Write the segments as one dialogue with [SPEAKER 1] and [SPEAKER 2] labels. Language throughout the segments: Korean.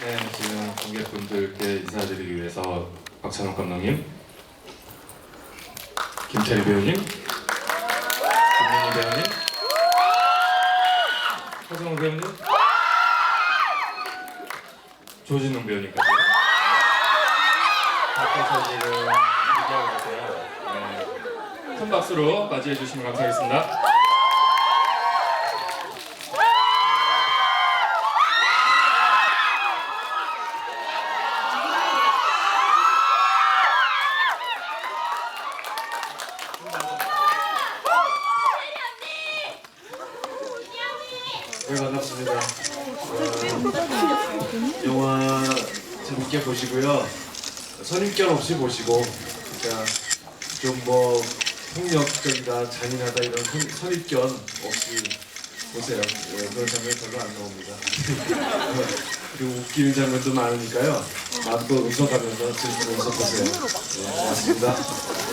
[SPEAKER 1] 네, 지금 관객분들께 인사드리기 위해서 박찬욱 감독님, 김태리 배우님, 김민희 배우님, 허정우 배우님, 조진웅 배우님까지 밖에서 지금 얘기하고 계세요. 네, 큰 박수로 맞이해 주시면 감사하겠습니다.
[SPEAKER 2] 어, 영화 재밌게 보시고요. 선입견 없이 보시고, 그러니까 좀뭐 폭력적이다, 잔인하다 이런 선, 선입견 없이 보세요. 예, 그런 장면 별로 안 나옵니다. 그리고 웃기는 장면도 많으니까요. 마음껏 웃어가면서 즐기면서 보세요. 예, 고맙습니다.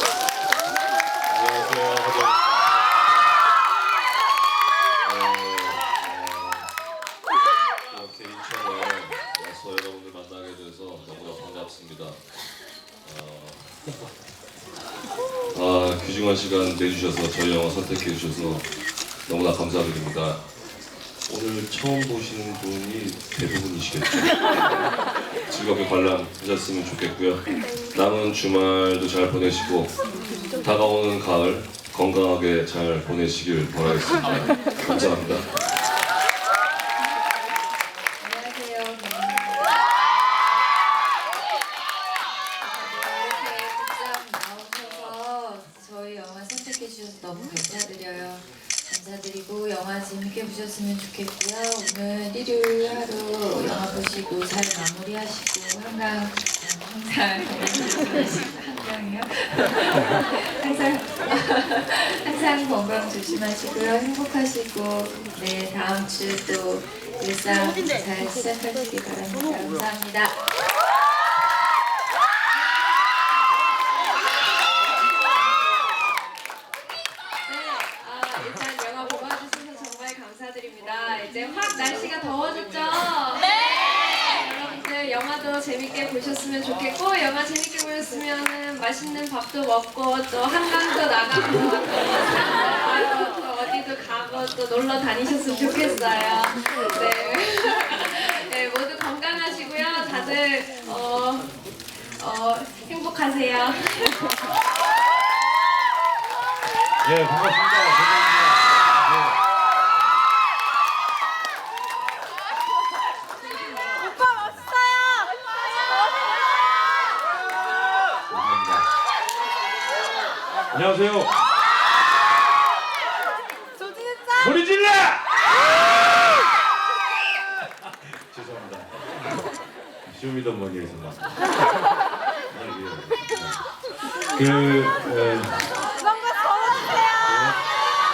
[SPEAKER 3] 아, 귀중한 시간 내주셔서 저희 영화 선택해 주셔서 너무나 감사드립니다. 오늘 처음 보시는 분이 대부분이시겠죠. 즐겁게 관람하셨으면 좋겠고요. 남은 주말도 잘 보내시고 다가오는 가을 건강하게 잘 보내시길 바라겠습니다. 감사합니다.
[SPEAKER 4] 감사드려요. 감사드리고 영화 재밌게 보셨으면 좋겠고요. 오늘 일요일 하루 영화 보시고 잘 마무리하시고 한강 항상 한강이요? 항상 항상 건강 조심하시고요. 행복하시고 네 다음 주 또 일상 잘 시작하시기 바랍니다. 감사합니다. 네, 아, 일단 영화 보고 와주셔서 정말 감사드립니다. 이제 확 날씨가 더워졌죠? 네! 여러분들 영화도 재밌게 보셨으면 좋겠고 영화 재밌게 보셨으면 맛있는 밥도 먹고 또 한강도 나가고 또, 또 어디도 가고 또 놀러 다니셨으면 좋겠어요. 네. 네, 모두 건강하시고요. 다들 어, 어, 행복하세요.
[SPEAKER 2] 예, 반갑습니다.
[SPEAKER 5] 오빠 멋있어요.
[SPEAKER 2] 안녕하세요.
[SPEAKER 5] 조진우 짱.
[SPEAKER 2] 소리 질러! 죄송합니다. 쇼미더머니에서 막. 그, 에,
[SPEAKER 5] 선글라스 벗어주세요.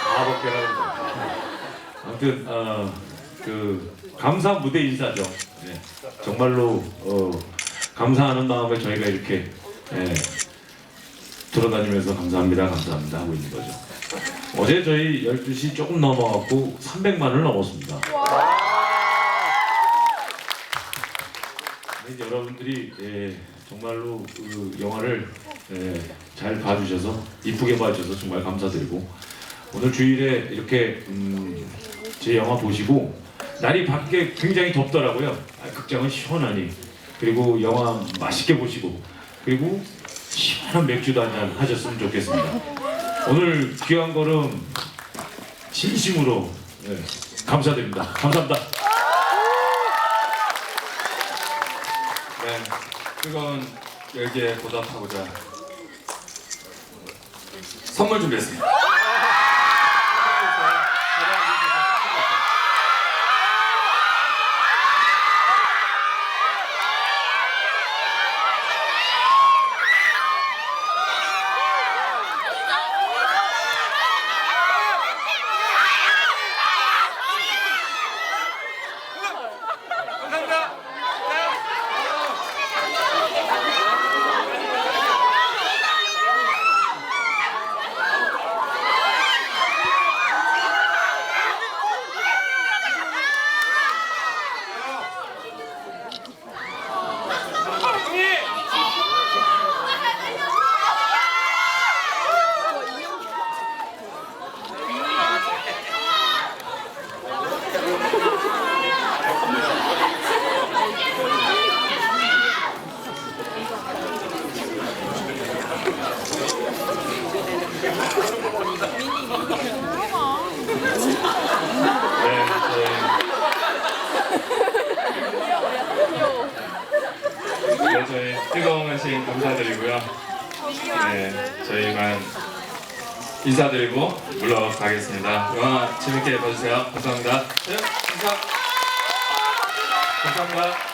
[SPEAKER 2] 다 벗겨라는 거. 아무튼, 어, 그, 감사 무대 인사죠. 네. 정말로, 어, 감사하는 마음에 저희가 이렇게, 예, 돌아다니면서 감사합니다, 감사합니다 하고 있는 거죠. 어제 저희 12시 조금 넘어갖고 300만을 넘었습니다. 이제 여러분들이 예, 정말로 그 영화를 예, 잘 봐주셔서 이쁘게 봐주셔서 정말 감사드리고 오늘 주일에 이렇게 음, 제 영화 보시고 날이 밖에 굉장히 덥더라고요. 아, 극장은 시원하니 그리고 영화 맛있게 보시고 그리고 시원한 맥주도 한잔 하셨으면 좋겠습니다. 오늘 귀한 걸음 진심으로 예, 감사드립니다. 감사합니다.
[SPEAKER 1] 네, 뜨거운 열기에 보답하고자 선물 준비했습니다. 와주신 감사드리고요. 네, 저희만 인사드리고 물러가겠습니다. 영화 재밌게 봐주세요. 감사합니다. 네, 감사. 감사합니다.